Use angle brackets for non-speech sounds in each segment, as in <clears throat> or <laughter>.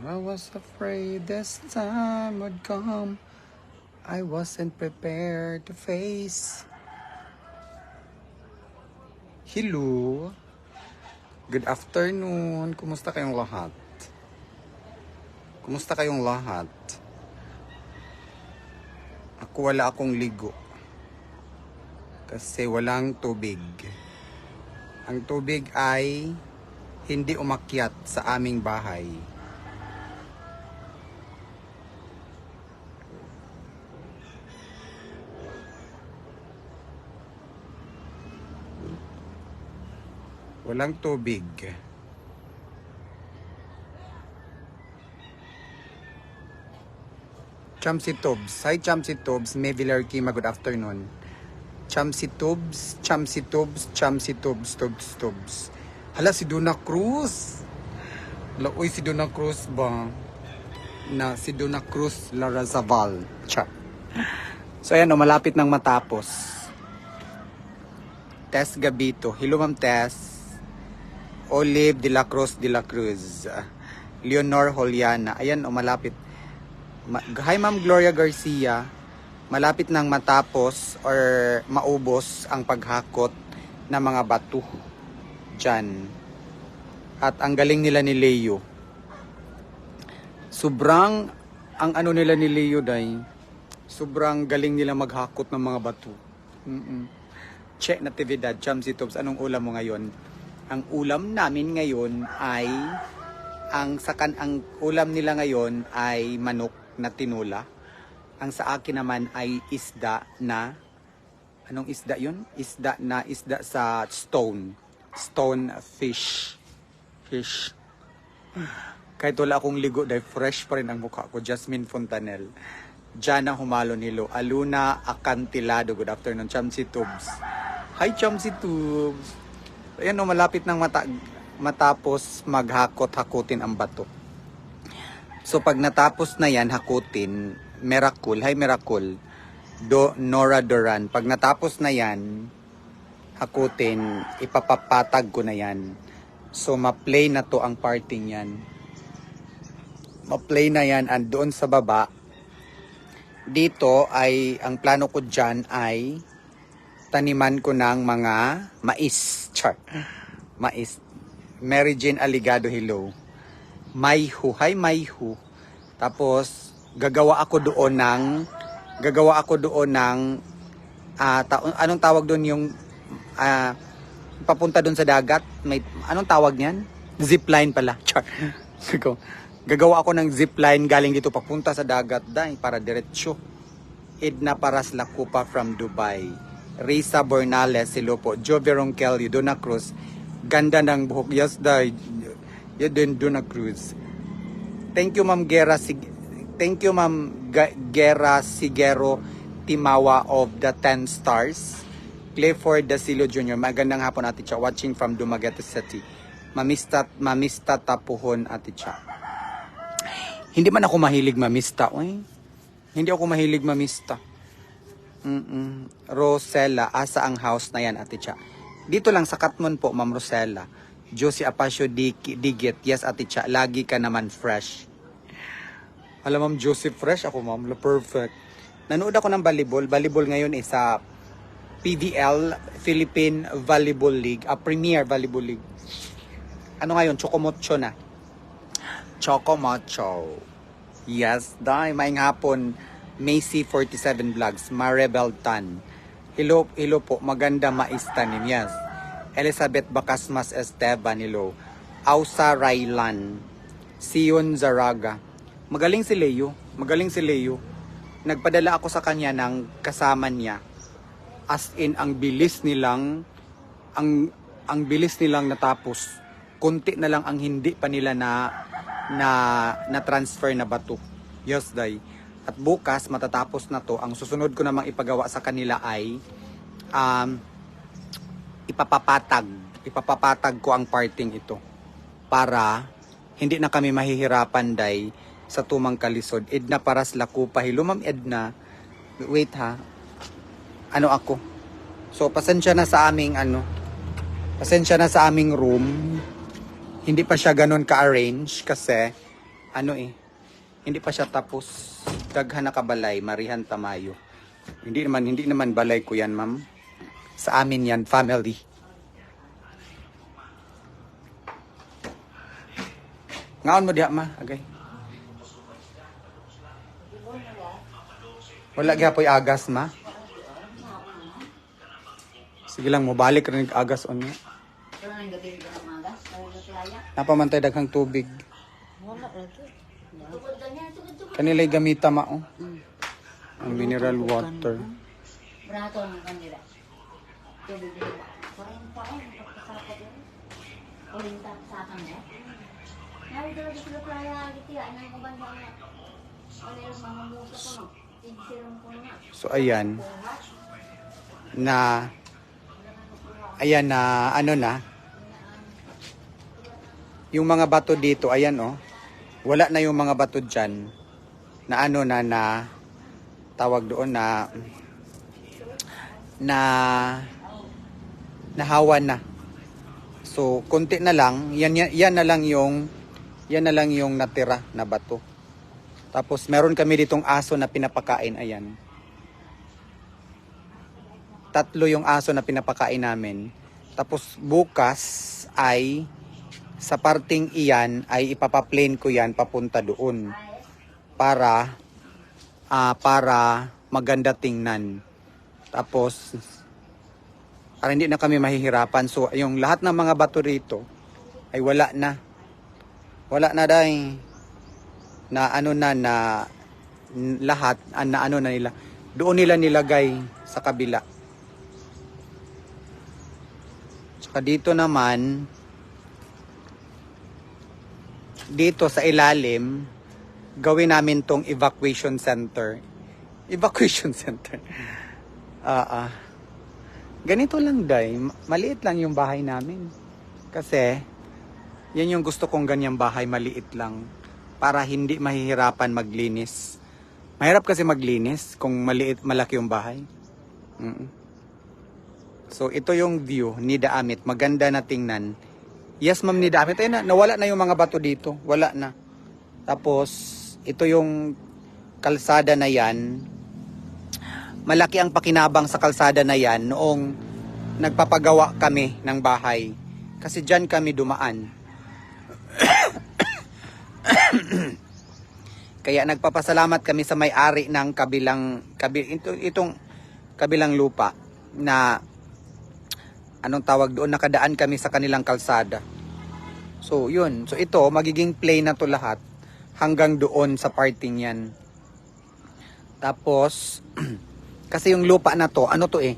I was afraid this time would come. I wasn't prepared to face. Hello. Good afternoon. Kumusta kayong lahat? Kumusta kayong lahat? Ako wala akong ligo. Kasi walang tubig. Ang tubig ay hindi umakyat sa aming bahay. Walang tubig. Chamsi Tubs. Hi Chamsi Tubs. May Villarkima, good afternoon. Chamsi Tubs, Chamsi Tubs, Chamsi Tubs, Tubs, Tubs. Hala, si Duna Cruz. Hala, uy, si Duna Cruz ba? Na, si Duna Cruz Larazaval. Cha. So, ayan, o, malapit nang matapos. Tess Gabito. Hello, Ma'am Tess. Olive de la Cruz de la Cruz. Leonor Holiana. Ayan, o, malapit. Ma- Hi, Ma'am Gloria Garcia. Malapit nang matapos or maubos ang paghakot ng mga bato dyan. At ang galing nila ni Leo. Sobrang, ang ano nila ni Leo, day, sobrang galing nila maghakot ng mga bato. Mm-mm. Check natividad, Chamsi Tubs, anong ulam mo ngayon? Ang ulam namin ngayon ay ang sakan ang ulam nila ngayon ay manok na tinula. Ang sa akin naman ay isda na anong isda 'yun? Isda na isda sa stone. Stone fish. Fish. Kahit wala akong ligo dahil fresh pa rin ang mukha ko. Jasmine Fontanel. Jana Humalo Nilo. Aluna Acantilado. Good afternoon. Chamsi Tubes. Hi Chamsi Tubes. Ayan o, malapit nang mata matapos maghakot-hakutin ang bato. So pag natapos na yan, hakutin, Miracle, hi Miracle, Do, Nora Duran, pag natapos na yan, hakutin, ipapapatag ko na yan. So ma-play na to ang parting yan. Ma-play na yan and doon sa baba, dito ay, ang plano ko dyan ay taniman ko ng mga mais. Char. Mais. Mary Jane Aligado, hello. Mayhu. Hi, Mayhu. Tapos, gagawa ako doon ng, gagawa ako doon ng, ah, ta- anong tawag doon yung, ah, papunta doon sa dagat? May, anong tawag niyan? Zipline pala. <laughs> Char. Gagawa- ako ng zipline galing dito papunta sa dagat dahil para diretsyo. Edna Paras Lacupa from Dubai. Risa Bornales, hello po. Joe Veronkel, Yudona Cruz. Ganda ng buhok. Yes, dahil. Yun Duna Cruz. Thank you, Ma'am Gera. Sig- Thank you, Ma'am Gera Sigero Timawa of the 10 Stars. Clifford Dasilio Jr. Magandang hapon, Ate Cha. Watching from Dumaguete City. Mamista, mamista tapuhon, Ate Cha. Hindi man ako mahilig mamista. Uy. Hindi ako mahilig mamista. Mm-mm. Rosella, asa ang house na yan, Ate Cha? Dito lang sa Katmon po, Ma'am Rosella. Josie Apacio Di- Digit. Yes, Ate Cha. Lagi ka naman fresh. Alam, Ma'am Josie fresh ako, Ma'am. Perfect. Nanood ako ng volleyball. Volleyball ngayon is sa PVL, Philippine Volleyball League. A Premier Volleyball League. Ano ngayon? Chocomocho na. Chocomocho. Yes, dai maing hapon. Macy 47 Vlogs, Marebel Tan. Hello, hello po, maganda maistanin, yes. Elizabeth Bacasmas Esteban, hello. Ausa Raylan, Sion Zaraga. Magaling si Leo, magaling si Leo. Nagpadala ako sa kanya ng kasama niya. As in, ang bilis nilang, ang, ang bilis nilang natapos. Kunti na lang ang hindi pa nila na na na transfer na bato. Yes, day. At bukas matatapos na to. Ang susunod ko namang ipagawa sa kanila ay um, ipapapatag. Ipapapatag ko ang parting ito para hindi na kami mahihirapan day sa tumang kalisod. Edna Paras Lakupa. Hello, Ma'am Edna. Wait ha. Ano ako? So, pasensya na sa aming ano. Pasensya na sa aming room. Hindi pa siya ganun ka-arrange kasi ano eh, hindi pa siya tapos. Daghan na kabalay, Marihan Tamayo. Hindi naman, hindi naman balay ko yan, ma'am. Sa amin yan, family. Ngaon mo diha, ma? Agay. Wala gyapon agas, ma? Sige lang, mobalik rin agas on niya. Napamantay daghang tubig. Wala Kanila'y gamita mao. Mm. Ang mineral water. Brato ng kanila. Tubig nila. Parang taon, pagkasapot yun. Sa akin eh. Nari talaga sila playa, gitu ya. Anong kubanda na. Ano yung mamamusa ko no? So ayan, na ayan na ano na yung mga bato dito, ayan oh. Wala na yung mga bato diyan na ano na na tawag doon na na nahawan na. So, konti na lang, yan, yan, yan na lang yung yan na lang yung natira na bato. Tapos meron kami ditong aso na pinapakain, ayan. Tatlo yung aso na pinapakain namin. Tapos bukas ay sa parting iyan ay ipapaplane ko yan papunta doon para ah, para maganda tingnan. Tapos para hindi na kami mahihirapan. So yung lahat ng mga bato rito ay wala na. Wala na dahil na ano na na lahat ah, na ano na nila. Doon nila nilagay sa kabila. Tsaka dito naman dito sa ilalim gawin namin tong evacuation center. Evacuation <laughs> center. Ah, ah. Ganito lang, Day. Ma- Maliit lang yung bahay namin. Kasi, yan yung gusto kong ganyang bahay, maliit lang. Para hindi mahihirapan maglinis. Mahirap kasi maglinis kung maliit, malaki yung bahay. Mm. So, ito yung view ni Daamit. Maganda na tingnan. Yes, ma'am, ni Daamit. Ayun na, nawala na yung mga bato dito. Wala na. Tapos, ito yung kalsada na yan. Malaki ang pakinabang sa kalsada na yan noong nagpapagawa kami ng bahay. Kasi dyan kami dumaan. <coughs> Kaya nagpapasalamat kami sa may-ari ng kabilang kabi, ito, itong kabilang lupa na anong tawag doon nakadaan kami sa kanilang kalsada. So yun, so ito magiging plain na to lahat hanggang doon sa parting yan. Tapos <clears throat> kasi yung lupa na to, ano to eh,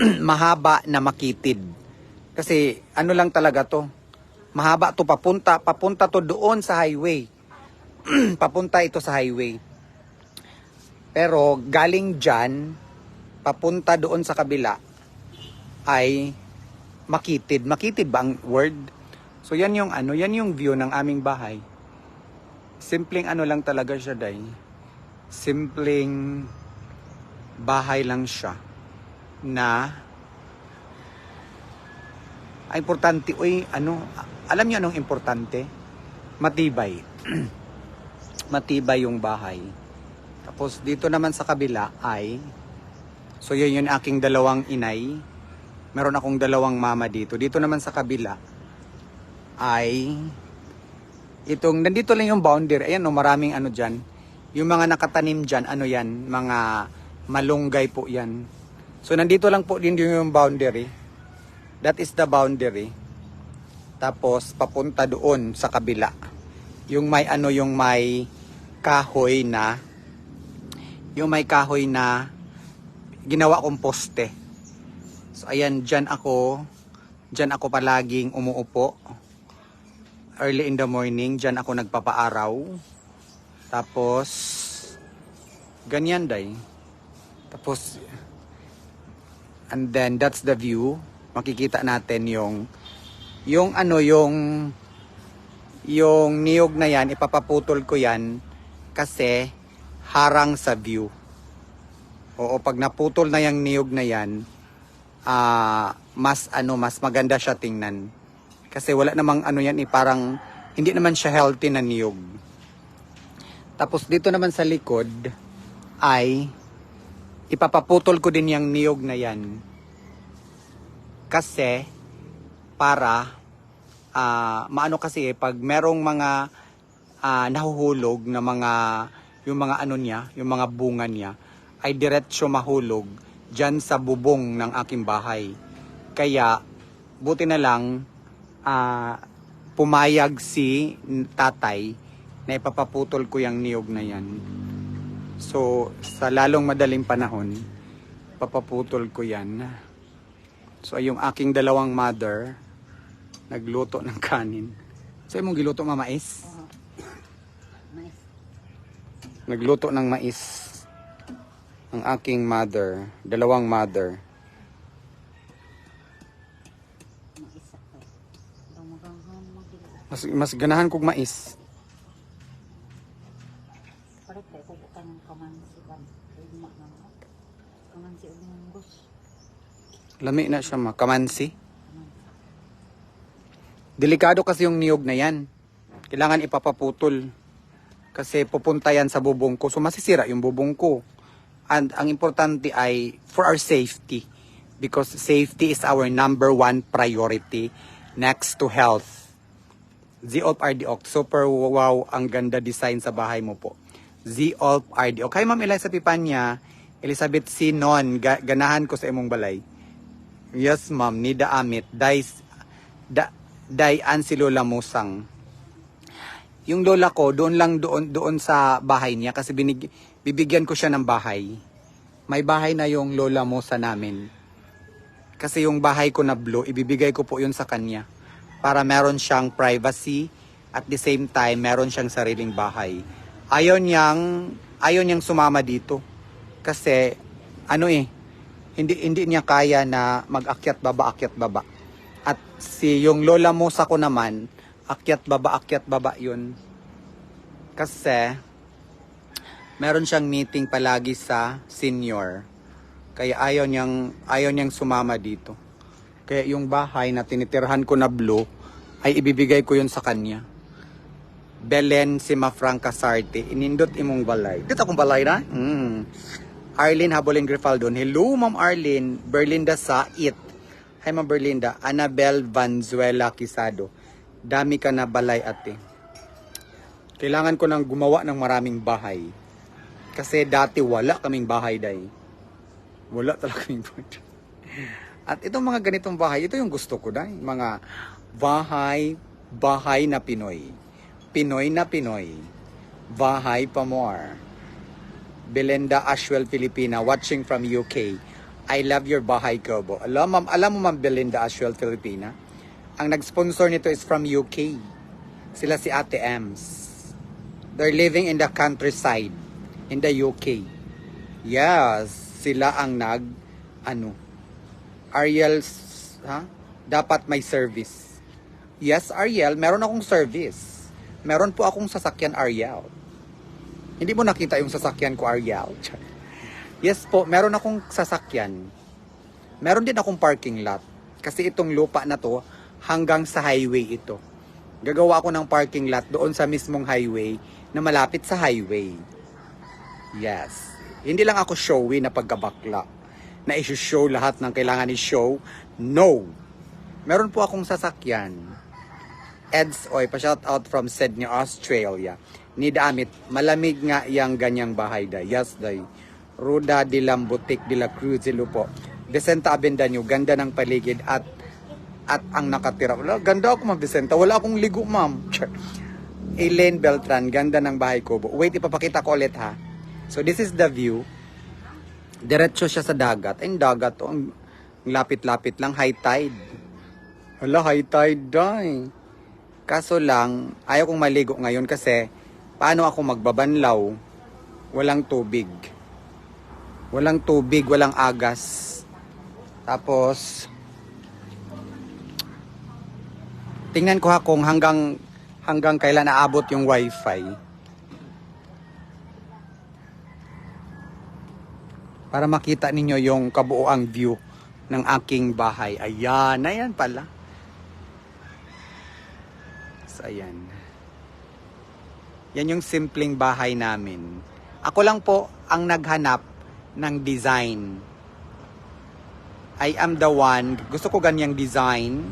<clears throat> mahaba na makitid. Kasi ano lang talaga to, mahaba to papunta, papunta to doon sa highway. <clears throat> papunta ito sa highway. Pero galing dyan, papunta doon sa kabila, ay makitid. Makitid ba ang word? So yan yung ano, yan yung view ng aming bahay. Simpleng ano lang talaga siya, day. Simpleng bahay lang siya na ay importante uy ano alam niyo anong importante matibay <clears throat> matibay yung bahay tapos dito naman sa kabila ay so yun yung aking dalawang inay meron akong dalawang mama dito. Dito naman sa kabila ay itong nandito lang yung boundary. Ayan no maraming ano diyan yung mga nakatanim diyan ano yan? Mga malunggay po yan. So nandito lang po din yung boundary. That is the boundary. Tapos papunta doon sa kabila. Yung may ano yung may kahoy na yung may kahoy na ginawa kong poste ayan dyan ako. Dyan ako palaging umuupo. Early in the morning dyan ako nagpapaaraw. Tapos ganyan day. Tapos and then that's the view. Makikita natin yung yung ano yung yung niyog na yan ipapaputol ko yan kasi harang sa view. Oo pag naputol na yung niyog na yan ah mas ano mas maganda siya tingnan. Kasi wala namang ano yan eh parang hindi naman siya healthy na niyog. Tapos dito naman sa likod ay ipapaputol ko din yung niyog na yan. Kasi para ah maano kasi eh, pag merong mga ah, nahuhulog na mga yung mga ano niya, yung mga bunga niya ay diretso mahulog diyan sa bubong ng aking bahay. Kaya buti na lang ah, pumayag si tatay na ipapaputol ko yung niyog na yan. So, sa lalong madaling panahon, papaputol ko yan. So, yung aking dalawang mother, nagluto ng kanin. So, mong giluto mamais? Mais. Nagluto ng mais. Ang aking mother, dalawang mother. Mas, mas ganahan kog mais. Lami na siya ma. Kamansi. Delikado kasi yung niyog na yan. Kailangan ipapaputol. Kasi pupunta yan sa bubong ko. So masisira yung bubong ko. And ang importante ay for our safety. Because safety is our number one priority next to health. Z-Olp RDOC. Super wow ang ganda design sa bahay mo po. Z-Olp RDOC. Kay Ma'am Eliza Pipanya, Elizabeth Sinon, ga- ganahan ko sa imong balay. Yes, ma'am. Nida Amit. Day, da, day an si Lola Musang. Yung lola ko, doon lang doon, doon sa bahay niya kasi binig, bibigyan ko siya ng bahay. May bahay na yung lola Musa namin. Kasi yung bahay ko na blue, ibibigay ko po yun sa kanya. Para meron siyang privacy at the same time, meron siyang sariling bahay. Ayaw niyang, ayaw niyang sumama dito. Kasi, ano eh, hindi hindi niya kaya na mag-akyat baba akyat baba. At si yung lola mo sa ko naman, akyat baba akyat baba 'yun. Kasi meron siyang meeting palagi sa senior. Kaya ayaw niyang ayaw niyang sumama dito. Kaya yung bahay na tinitirhan ko na blue ay ibibigay ko 'yun sa kanya. Belen si Mafranca Sarte, inindot imong balay. Dito akong balay na? Mm. Arlene Habolin Grifaldon. Hello, Ma'am Arlene. Berlinda sa IT. Hi, Ma'am Berlinda. Annabel Vanzuela Quisado. Dami ka na balay, ate. Kailangan ko nang gumawa ng maraming bahay. Kasi dati wala kaming bahay, day. Wala talaga kaming bahay. At itong mga ganitong bahay, ito yung gusto ko, day. Mga bahay, bahay na Pinoy. Pinoy na Pinoy. Bahay pa more. Belinda Ashwell Filipina watching from UK. I love your bahay kobo. Alam, ma'am, alam mo ma'am Belinda Ashwell Filipina? Ang nag-sponsor nito is from UK. Sila si Ate Ems. They're living in the countryside in the UK. Yes, sila ang nag ano Ariel ha? Dapat may service. Yes, Ariel, meron akong service. Meron po akong sasakyan Ariel. Hindi mo nakita yung sasakyan ko, Ariel? <laughs> yes po, meron akong sasakyan. Meron din akong parking lot. Kasi itong lupa na to, hanggang sa highway ito. Gagawa ako ng parking lot doon sa mismong highway na malapit sa highway. Yes. Hindi lang ako showy na pagkabakla. Na i-show lahat ng kailangan i-show. No. Meron po akong sasakyan. Eds Oy, pa-shout out from Sydney, Australia. Ni Damit, malamig nga yang ganyang bahay day. Yes, day. Ruda de Lambutik de la Cruz de Lupo. Vicenta Abendanyo, ganda ng paligid at at ang nakatira. Wala, ganda ako, Ma'am Vicenta. Wala akong ligo, Ma'am. Elaine Beltran, ganda ng bahay ko. Wait, ipapakita ko ulit, ha. So, this is the view. Diretso siya sa dagat. Ay, dagat to. Ang lapit-lapit lang. High tide. Hala, high tide, day. Kaso lang, ayaw kong maligo ngayon kasi paano ako magbabanlaw? Walang tubig. Walang tubig, walang agas. Tapos, tingnan ko ha kung hanggang hanggang kailan naabot yung wifi. Para makita ninyo yung kabuoang view ng aking bahay. Ayan, ayan pala. So, ayan. Yan yung simpleng bahay namin. Ako lang po ang naghanap ng design. I am the one, gusto ko ganyang design.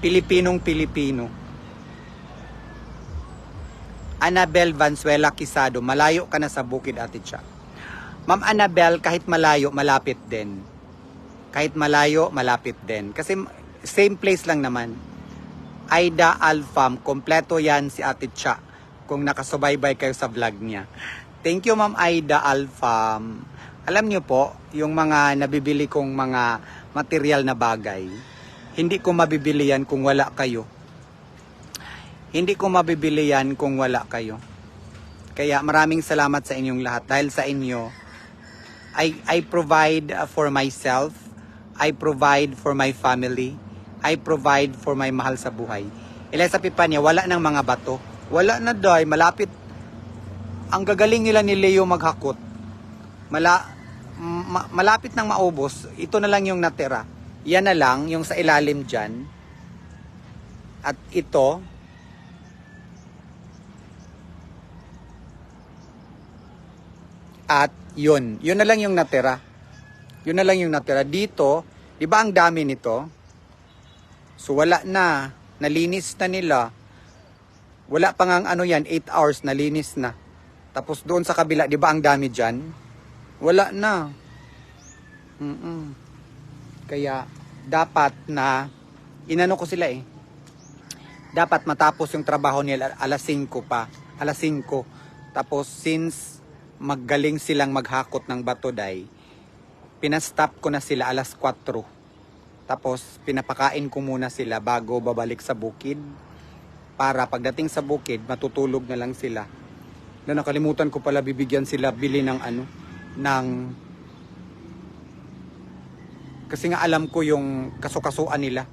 Pilipinong Pilipino. Annabel Valenzuela Quisado, malayo ka na sa bukid ate siya. Ma'am Annabel, kahit malayo, malapit din. Kahit malayo, malapit din. Kasi same place lang naman. Aida Alfam, kompleto yan si ate Cha kung nakasubaybay kayo sa vlog niya. Thank you Ma'am Aida Alfam. Alam niyo po, yung mga nabibili kong mga material na bagay, hindi ko mabibili yan kung wala kayo. Hindi ko mabibili yan kung wala kayo. Kaya maraming salamat sa inyong lahat. Dahil sa inyo, I, I provide uh, for myself. I provide for my family. I provide for my mahal sa buhay. Ilesa Pipanya, wala ng mga bato. Wala na day, malapit. Ang gagaling nila ni Leo maghakot. Mala, ma- malapit nang maubos. Ito na lang yung natira. Yan na lang, yung sa ilalim dyan. At ito, At yun, yun na lang yung natira. Yun na lang yung natira. Dito, di ba ang dami nito? So wala na. Nalinis na nila. Wala pa nga ang ano yan, 8 hours, nalinis na. Tapos doon sa kabila, di ba ang dami dyan? Wala na. Mm-mm. Kaya, dapat na, inano ko sila eh. Dapat matapos yung trabaho nila alas 5 pa. Alas 5. Tapos, since maggaling silang maghakot ng bato day, pinastop ko na sila alas 4. Tapos pinapakain ko muna sila bago babalik sa bukid. Para pagdating sa bukid matutulog na lang sila. Na nakalimutan ko pala bibigyan sila bili ng ano ng kasi nga alam ko yung kasukasuan nila.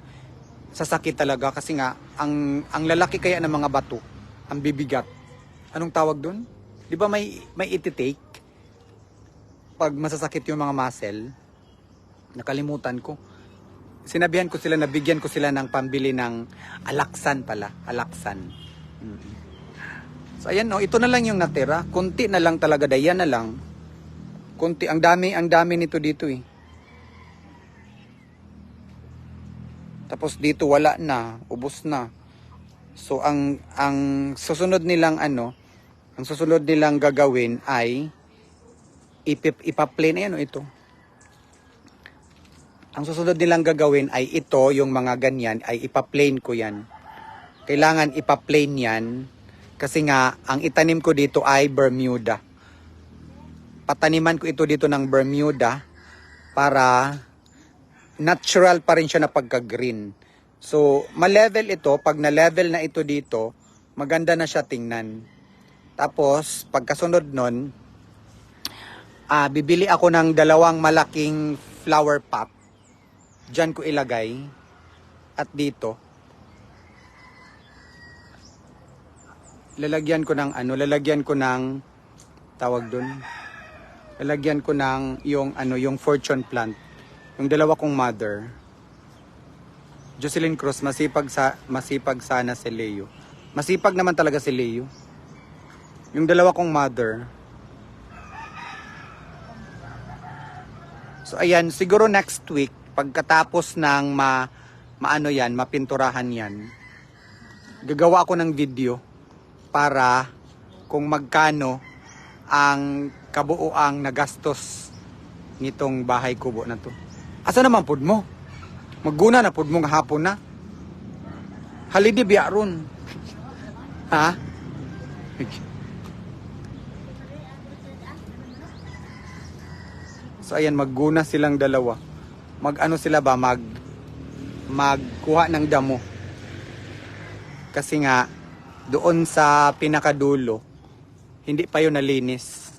Sasakit talaga kasi nga ang ang lalaki kaya ng mga bato ang bibigat. Anong tawag doon di ba may may ititake? Pag masasakit yung mga muscle nakalimutan ko. Sinabihan ko sila nabigyan ko sila ng pambili ng alaksan pala alaksan. Mm. so ayan no ito na lang yung natira. Kunti na lang talaga dayan na lang. Kunti ang dami ang dami nito dito eh. Tapos dito wala na, ubos na. So ang ang susunod nilang ano, ang susunod nilang gagawin ay ipip, ipa-plane ayan o ito. Ang susunod nilang gagawin ay ito, yung mga ganyan, ay ipa-plane ko yan. Kailangan ipa-plane yan kasi nga ang itanim ko dito ay Bermuda. Pataniman ko ito dito ng Bermuda para natural pa rin siya na pagka-green. So, ma-level ito. Pag na-level na ito dito, maganda na siya tingnan. Tapos, pagkasunod nun, ah, bibili ako ng dalawang malaking flower pot. Diyan ko ilagay. At dito. Lalagyan ko ng ano, lalagyan ko ng tawag dun. Lalagyan ko ng yung ano, yung fortune plant. Yung dalawa kong mother, Jocelyn Cruz, masipag, sa, masipag sana si Leo. Masipag naman talaga si Leo. Yung dalawa kong mother. So ayan, siguro next week, pagkatapos ng ma, maano yan, mapinturahan yan, gagawa ako ng video para kung magkano ang kabuuang nagastos nitong bahay kubo na to. Asa naman pud mo? Magguna na pud mo nga hapon na. Halidi biya ron. Ha? So ayan, magguna silang dalawa. Mag-ano sila ba? Mag magkuha ng damo. Kasi nga, doon sa pinakadulo, hindi pa yun nalinis.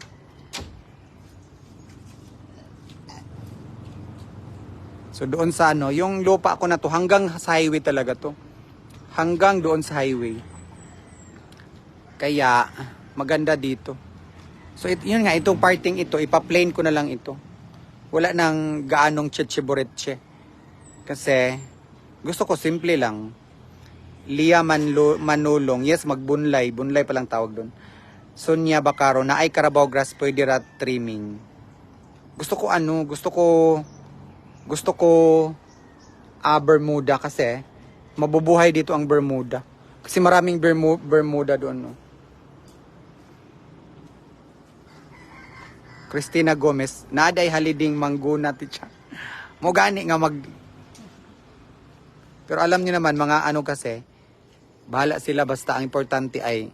So doon sa ano, yung lupa ko na to hanggang sa highway talaga to. Hanggang doon sa highway. Kaya maganda dito. So it, yun nga, itong parting ito, ipa-plane ko na lang ito. Wala nang gaanong checheburetche. Kasi gusto ko simple lang. Lia Manlo, Manulong. Yes, magbunlay. Bunlay palang tawag doon. Sonia Bacaro, na ay Carabao grass, pwede rat trimming. Gusto ko ano, gusto ko, gusto ko, ah, Bermuda kasi, mabubuhay dito ang Bermuda. Kasi maraming Bermu- Bermuda doon, no. Christina Gomez, naaday haliding mangguna ti siya. Mo gani nga mag Pero alam niyo naman mga ano kasi bahala sila basta ang importante ay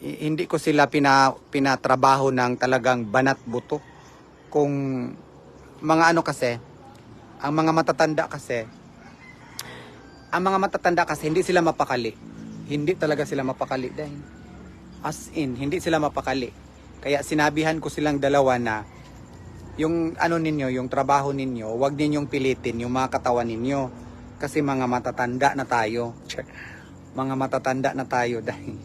hindi ko sila pina, pinatrabaho ng talagang banat buto. Kung mga ano kasi ang mga matatanda kasi ang mga matatanda kasi hindi sila mapakali. Hindi talaga sila mapakali dahil as in hindi sila mapakali. Kaya sinabihan ko silang dalawa na yung ano ninyo, yung trabaho ninyo, wag ninyong pilitin yung mga katawan ninyo. Kasi mga matatanda na tayo. Mga matatanda na tayo dahil.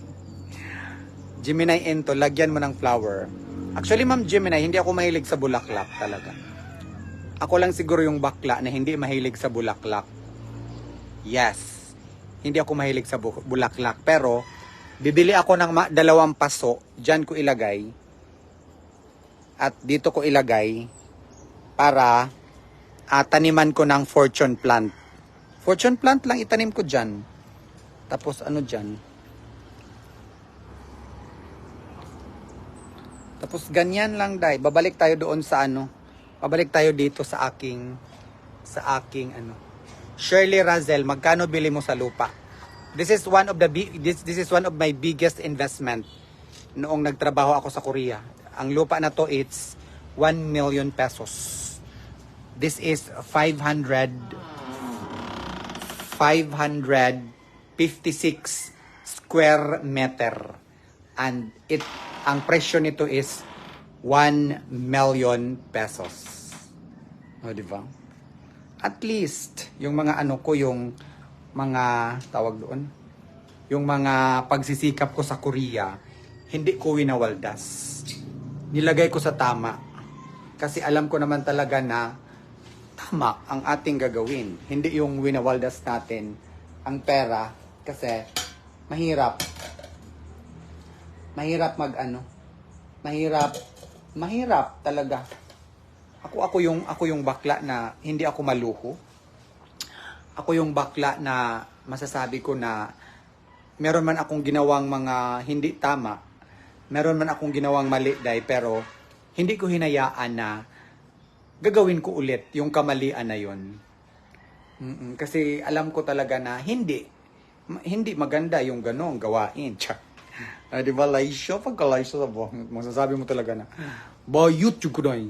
Gemini Ento, lagyan mo ng flower. Actually, Ma'am Gemini, hindi ako mahilig sa bulaklak talaga. Ako lang siguro yung bakla na hindi mahilig sa bulaklak. Yes. Hindi ako mahilig sa bu- bulaklak. Pero, bibili ako ng dalawang paso. Diyan ko ilagay. At dito ko ilagay para ah, taniman ko ng fortune plant. Fortune plant lang itanim ko dyan. Tapos ano dyan? Tapos ganyan lang dai. Babalik tayo doon sa ano. Babalik tayo dito sa aking sa aking ano. Shirley Razel, magkano bili mo sa lupa? This is one of the this this is one of my biggest investment noong nagtrabaho ako sa Korea. Ang lupa na to it's 1 million pesos. This is 500 556 square meter. And it ang presyo nito is 1 million pesos. O, di ba? At least, yung mga ano ko, yung mga, tawag doon, yung mga pagsisikap ko sa Korea, hindi ko winawaldas. Nilagay ko sa tama. Kasi alam ko naman talaga na tama ang ating gagawin. Hindi yung winawaldas natin ang pera kasi mahirap. Mahirap mag ano. Mahirap. Mahirap talaga. Ako ako yung ako yung bakla na hindi ako maluho. Ako yung bakla na masasabi ko na meron man akong ginawang mga hindi tama. Meron man akong ginawang mali dahil pero hindi ko hinayaan na gagawin ko ulit yung kamalian na yon. Mm-mm, kasi alam ko talaga na hindi hindi maganda yung ganong gawain. <laughs> Tsa. Ah, di ba, Laisha? Pagka Laisha sa buhang, masasabi mo talaga na, bayot yung kunay.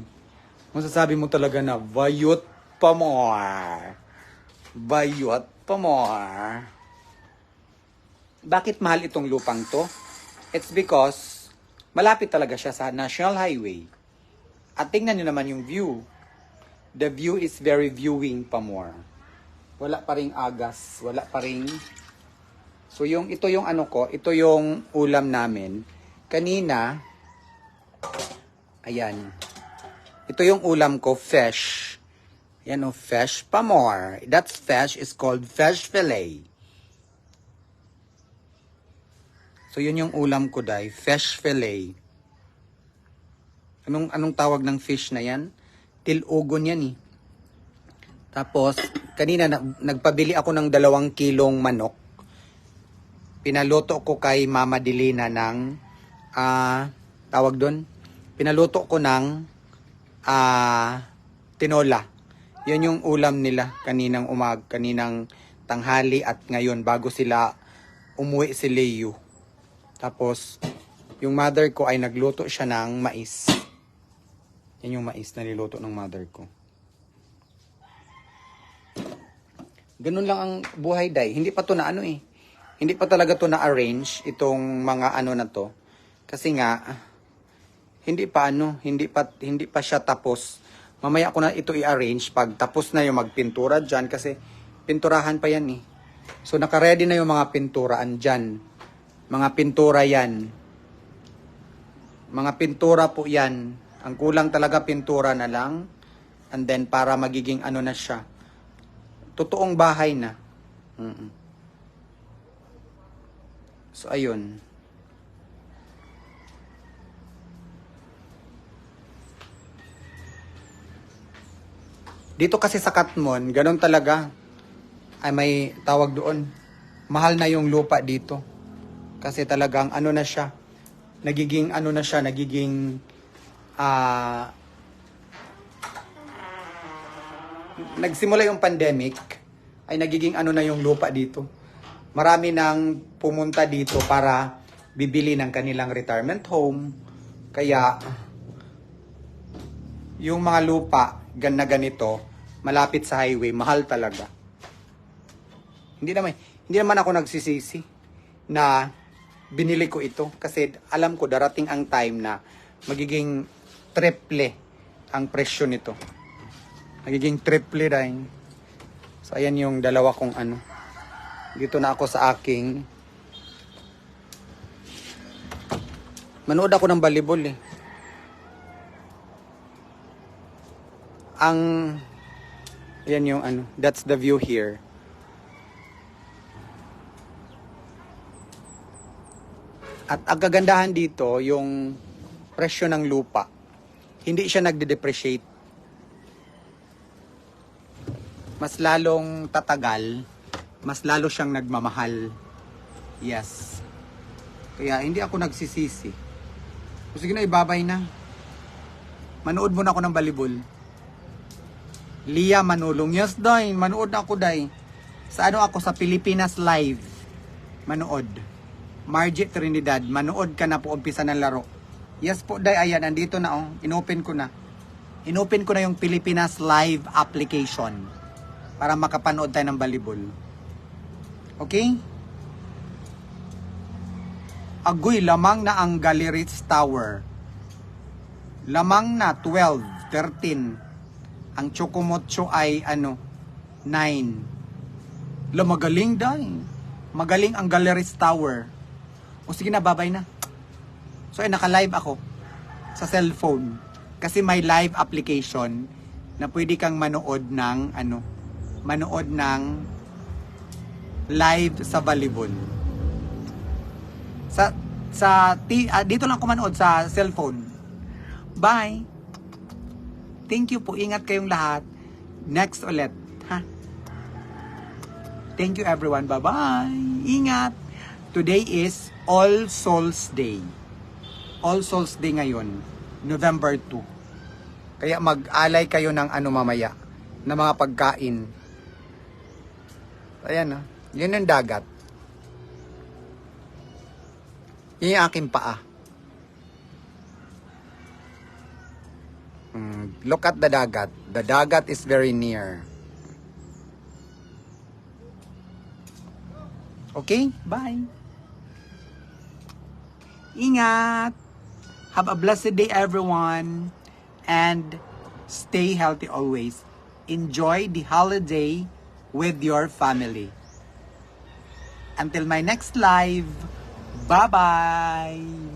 Masasabi mo talaga na, bayot pa more. Bayot pa more. Bakit mahal itong lupang to? It's because malapit talaga siya sa National Highway. At tingnan nyo naman yung view. The view is very viewing pa more. Wala pa ring agas, wala pa ring... So yung ito yung ano ko, ito yung ulam namin. Kanina, ayan. Ito yung ulam ko, fish. Yan o, fish pa more. That's fish is called fish fillet. So yun yung ulam ko, dai, fish fillet. Anong anong tawag ng fish na yan? Tilugon yan eh. Tapos, kanina nag- nagpabili ako ng dalawang kilong manok. Pinaluto ko kay Mama Dilina ng, ah, tawag doon? Pinaluto ko ng, ah, tinola. Yun yung ulam nila kaninang umag, kaninang tanghali at ngayon bago sila umuwi si Leo. Tapos, yung mother ko ay nagluto siya ng mais. Yan yung mais na niluto ng mother ko. Ganun lang ang buhay, Day. Hindi pa to na ano eh. Hindi pa talaga to na-arrange itong mga ano na to. Kasi nga, hindi pa ano, hindi pa, hindi pa siya tapos. Mamaya ko na ito i-arrange pag tapos na yung magpintura dyan kasi pinturahan pa yan eh. So naka-ready na yung mga pinturaan dyan. Mga pintura yan. Mga pintura po yan. Ang kulang talaga pintura na lang. And then para magiging ano na siya. Totoong bahay na. Mm-mm. So, ayun. Dito kasi sa Katmon, ganun talaga. Ay may tawag doon. Mahal na yung lupa dito. Kasi talagang ano na siya. Nagiging ano na siya, nagiging ah nagsimula yung pandemic ay nagiging ano na yung lupa dito. Marami nang pumunta dito para bibili ng kanilang retirement home. Kaya yung mga lupa gan ganito, malapit sa highway, mahal talaga. Hindi naman, hindi naman ako nagsisisi na binili ko ito kasi alam ko darating ang time na magiging triple ang presyo nito. Magiging triple rin. So ayan yung dalawa kong ano. Dito na ako sa aking Manood ako ng volleyball eh. Ang yan yung ano, that's the view here. At ang kagandahan dito, yung presyo ng lupa, hindi siya nagde-depreciate. Mas lalong tatagal, mas lalo siyang nagmamahal. Yes. Kaya hindi ako nagsisisi. O sige na, ibabay na. Manood muna ako ng balibol. Lia Manulong. Yes, day. Manood na ako, day. Sa ano ako? Sa Pilipinas Live. Manood. Margie Trinidad. Manood ka na po umpisa ng laro. Yes po, day. Ayan, andito na, oh. Inopen ko na. Inopen ko na yung Pilipinas Live application para makapanood tayo ng balibol. Okay? Agoy, lamang na ang Galleries Tower. Lamang na 12, 13. Ang Chocomocho ay ano, 9. La, magaling dahil. Magaling ang Galleries Tower. O sige na, babay na. So, ay naka-live ako sa cellphone. Kasi may live application na pwede kang manood ng ano, manood ng live sa volleyball. Sa sa ti, ah, dito lang ako manood sa cellphone. Bye. Thank you po. Ingat kayong lahat. Next ulit, ha? Thank you everyone. Bye-bye. Ingat. Today is All Souls Day. All Souls Day ngayon, November 2. Kaya mag-alay kayo ng ano mamaya, na mga pagkain. Ayan, no? Yun yung dagat. Yun yung aking paa. Mm, look at the dagat. The dagat is very near. Okay? Bye. Ingat. Have a blessed day, everyone. And stay healthy always. Enjoy the holiday with your family. Until my next live, bye-bye!